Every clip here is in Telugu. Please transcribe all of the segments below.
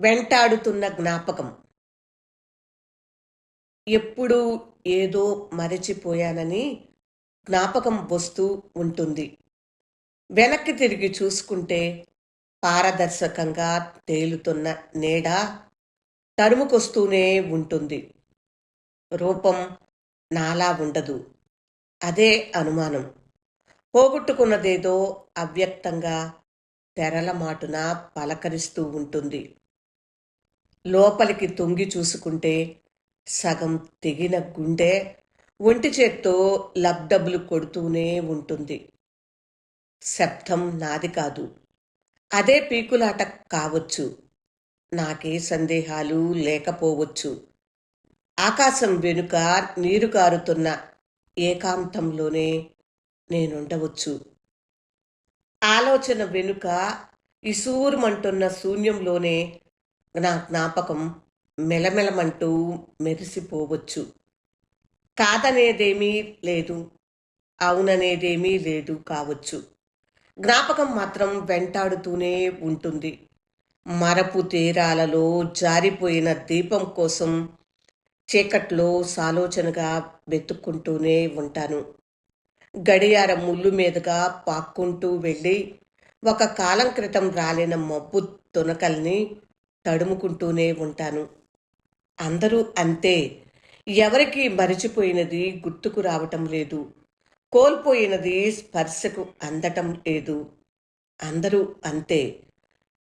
వెంటాడుతున్న జ్ఞాపకం. ఎప్పుడూ ఏదో మరచిపోయానని జ్ఞాపకం వస్తూ ఉంటుంది. వెనక్కి తిరిగి చూసుకుంటే పారదర్శకంగా తేలుతున్న నీడ తరుముకొస్తూనే ఉంటుంది. రూపం నాలా ఉండదు. అదే అనుమానం. పోగొట్టుకున్నదేదో అవ్యక్తంగా తెరల మాటున పలకరిస్తూ ఉంటుంది. లోపలికి తొంగి చూసుకుంటే సగం తెగిన గుండె ఒంటి చేత్తో లబ్డబులు కొడుతూనే ఉంటుంది. శబ్దం నాది కాదు. అదే పీకులాట కావచ్చు. నాకే సందేహాలు లేకపోవచ్చు. ఆకాశం వెనుక నీరు కారుతున్న ఏకాంతంలోనే నేనుండవచ్చు. ఆలోచన వెనుక ఇసూరుమంటున్న శూన్యంలోనే నా జ్ఞాపకం మెలమెలమంటూ మెరిసిపోవచ్చు. కాదనేదేమీ లేదు అవుననేదేమీ లేదు కావచ్చు. జ్ఞాపకం మాత్రం వెంటాడుతూనే ఉంటుంది. మరపు తీరాలలో జారిపోయిన దీపం కోసం చీకట్లో సాలోచనగా వెతుక్కుంటూనే ఉంటాను. గడియార ముళ్ళు మీదుగా పాక్కుంటూ వెళ్ళి ఒక కాలం క్రితం రాలిన మబ్బు తునకల్ని తడుముకుంటూనే ఉంటాను. అందరూ అంతే. ఎవరికి మరిచిపోయినది గుర్తుకు రావటం లేదు. కోల్పోయినది స్పర్శకు అందటం లేదు. అందరూ అంతే.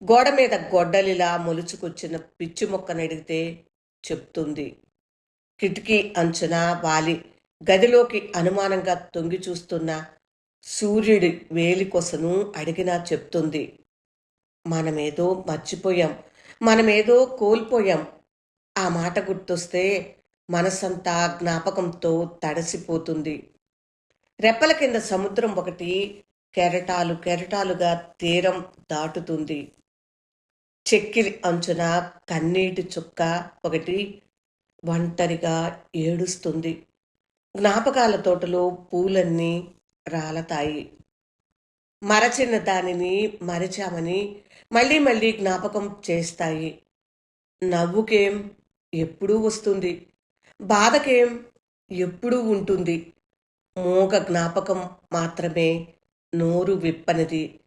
గోడ మీద గొడ్డలిలా మొలుచుకొచ్చిన పిచ్చి మొక్కనడిగితే చెప్తుంది. కిటికీ అంచున వాలి గదిలోకి అనుమానంగా తొంగి చూస్తున్న సూర్యుడి వేలి కొసను అడిగినా చెప్తుంది. మనమేదో మర్చిపోయాం. మనమేదో కోల్పోయాం. ఆ మాట గుర్తొస్తే మనసంతా జ్ఞాపకంతో తడసిపోతుంది. రెప్పల కింద సముద్రం ఒకటి కెరటాలు కెరటాలుగా తీరం దాటుతుంది. చెక్కిలి అంచున కన్నీటి చుక్క ఒకటి ఒంటరిగా ఏడుస్తుంది. జ్ఞాపకాల తోటలో పూలన్నీ రాలతాయి. మరచిన దానిని మరిచామని మళ్ళీ మళ్ళీ జ్ఞాపకం చేస్తాయి. నవ్వుకేం ఎప్పుడూ వస్తుంది. బాధకేం ఎప్పుడూ ఉంటుంది. మూగ జ్ఞాపకం మాత్రమే నోరు విప్పనిది.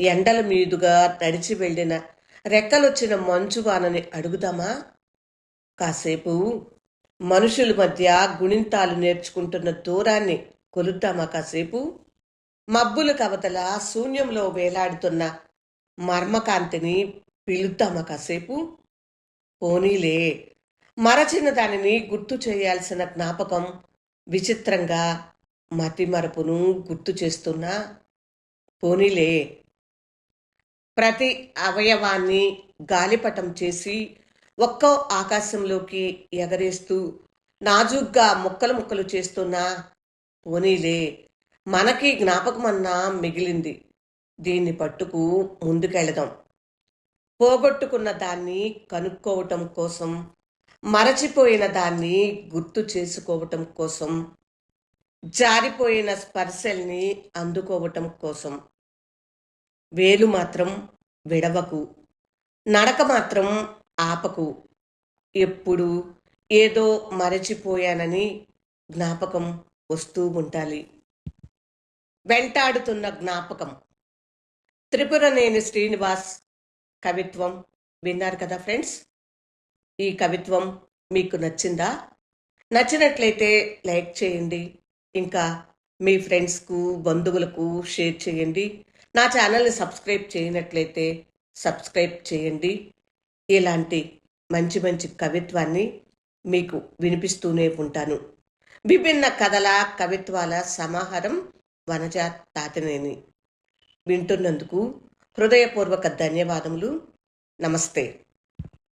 ఎండల మీదుగా నడిచి వెళ్ళిన రెక్కలొచ్చిన మంచు వానని అడుగుదామా? కాసేపు మనుషుల మధ్య గుణింతాలు నేర్చుకుంటున్న దూరాన్ని కొలుద్దామా కాసేపు? మబ్బుల కవతల శూన్యంలో వేలాడుతున్న మర్మకాంతిని పిలుద్దామా కాసేపు? పోనీలే. మరచిన దానిని గుర్తు చేయాల్సిన జ్ఞాపకం విచిత్రంగా మతిమరపును గుర్తు చేస్తున్నా? పోనీలే. ప్రతి అవయవాన్ని గాలిపటం చేసి ఒక్కో ఆకాశంలోకి ఎగరేస్తూ నాజుగ్గా ముక్కలు ముక్కలు చేస్తున్నా? పోనీలే. మనకి జ్ఞాపకమన్నా మిగిలింది. దీన్ని పట్టుకు ముందుకెళదాం. పోగొట్టుకున్న దాన్ని కనుక్కోవటం కోసం మరచిపోయిన దాన్ని గుర్తు చేసుకోవటం కోసం జారిపోయిన స్పర్శల్ని అందుకోవటం కోసం. వేలు మాత్రం విడవకు నడక మాత్రం ఆపకు. ఎప్పుడు ఏదో మరచిపోయానని జ్ఞాపకం వస్తూ ఉండాలి వెంటాడుతున్న జ్ఞాపకం. త్రిపురనేని శ్రీనివాస్ కవిత్వం విన్నారు కదా ఫ్రెండ్స్? ఈ కవిత్వం మీకు నచ్చిందా? నచ్చినట్లయితే లైక్ చేయండి. ఇంకా మీ ఫ్రెండ్స్కు బంధువులకు షేర్ చేయండి. నా ఛానల్ని సబ్స్క్రైబ్ చేయనట్లయితే సబ్స్క్రైబ్ చేయండి. ఇలాంటి మంచి మంచి కవిత్వాన్ని మీకు వినిపిస్తూనే ఉంటాను. విభిన్న కథల కవిత్వాల సమాహారం వనజ తాతనేని వింటున్నందుకు హృదయపూర్వక ధన్యవాదములు. నమస్తే.